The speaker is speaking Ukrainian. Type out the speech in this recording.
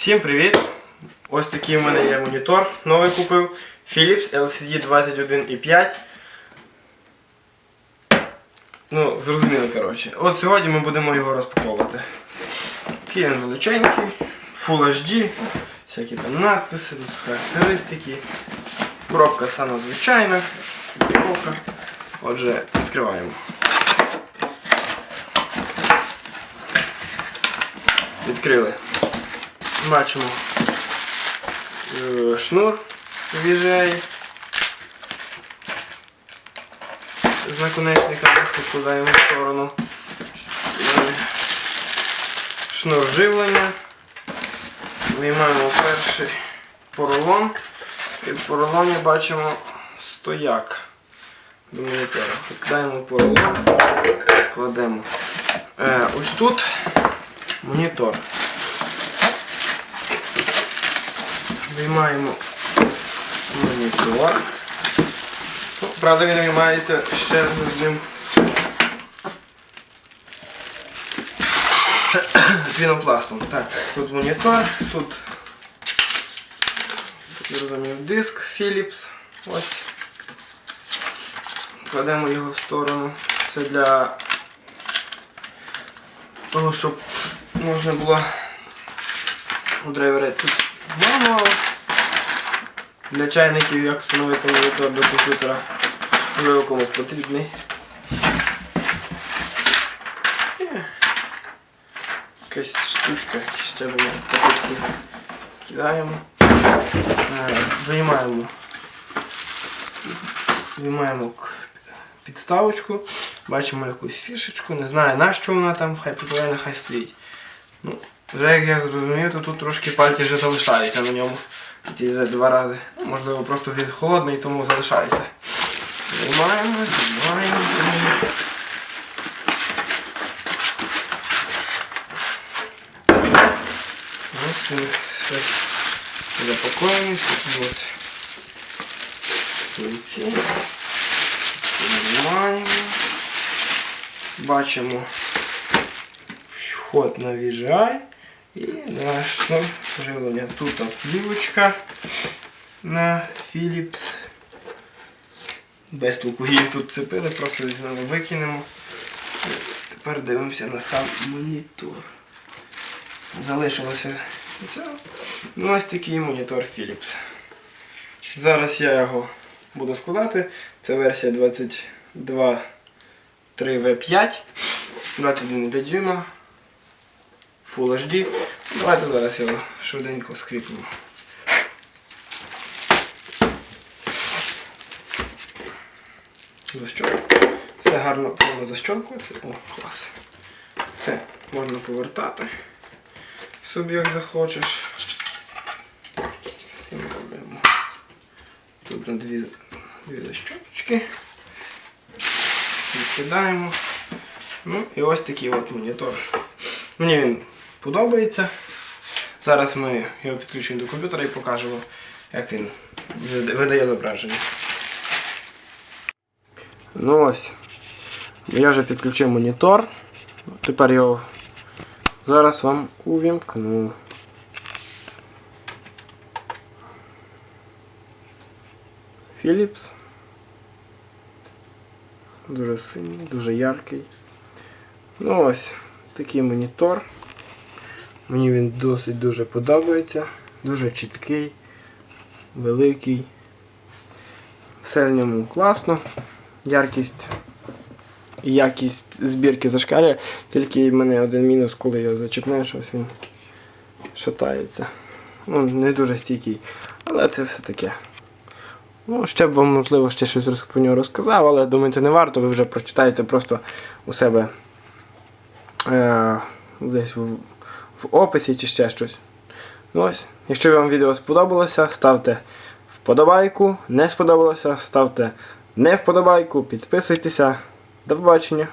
Всім привіт! Ось такий у мене є монітор. Новий купив. Philips LCD 21.5. Ну, зрозуміло, коротше. От сьогодні ми будемо його розпаковувати. Такий він величенький, Full HD, всякі там надписи, характеристики. Коробка сама звичайна. Коробка. Отже, відкриваємо. Відкрили. Бачимо е, шнур VGA з наконечника відкладаємо в сторону. Е, Шнур живлення. Виймаємо перший поролон. І в поролоні бачимо стояк до монітора. Відкладаємо поролон, кладемо. Е, ось тут монітор. Виймаємо монітор. Ну, правда він виймається ще з одним пінопластом. Так, тут монітор, тут розумію, диск Philips. Ось. Кладемо його в сторону. Це для того, щоб можна було у драйвера тут мануал для чайників, як встановити монітор до комп'ютера. Можливо комусь потрібний. Якась штучка, ще пакетки кидаємо. Е, Виймаємо. Виймаємо підставочку, бачимо якусь фішечку, не знаю на що вона там, хай попливе, хай стоїть. Ну, вже як я зрозумів, то тут трошки пальці вже залишаються на ньому. Ці вже два рази. Можливо, просто він холодний, тому залишається. Знімаємо, знімаємо. Ось він все запакований, такі от кінці. Знімаємо. Бачимо вход на VGI і наш ну, живлення. Тут плівочка на Philips. Без толку її тут цепили, просто візьмемо, викинемо. Тепер дивимося на сам монітор. Залишилося. Ну, ось такий монітор Philips. Зараз я його буду складати. Це версія 22 3V5. 21,5 дюйма. Full HD. Давайте зараз його швиденько скріпимо. Защолку. Все гарно повинно защолкуватися. О, клас. Це можна повертати собі як захочеш. З робимо. Тут на дві, защолочки. Відкидаємо. Ну і ось такий от монітор. Мені він подобається. Зараз ми його підключимо до комп'ютера і покажемо, як він видає зображення. Ну ось. Я вже підключив монітор. Тепер його зараз вам увімкну. Philips. Дуже синій, дуже яркий. Ну ось такий монітор. Мені він досить дуже подобається. Дуже чіткий, великий. Все в ньому класно. Яркість і якість збірки зашкалює. Тільки в мене один мінус, коли його зачіпнеш, ось він шатається. Ну, не дуже стійкий. Але це все таке. Ну, ще б вам, можливо, ще щось про нього розказав, але думаю, це не варто, ви вже прочитаєте просто у себе е, десь в, в описі чи ще щось. Ну ось, якщо вам відео сподобалося, ставте вподобайку. Не сподобалося, ставте не вподобайку, підписуйтеся. До побачення.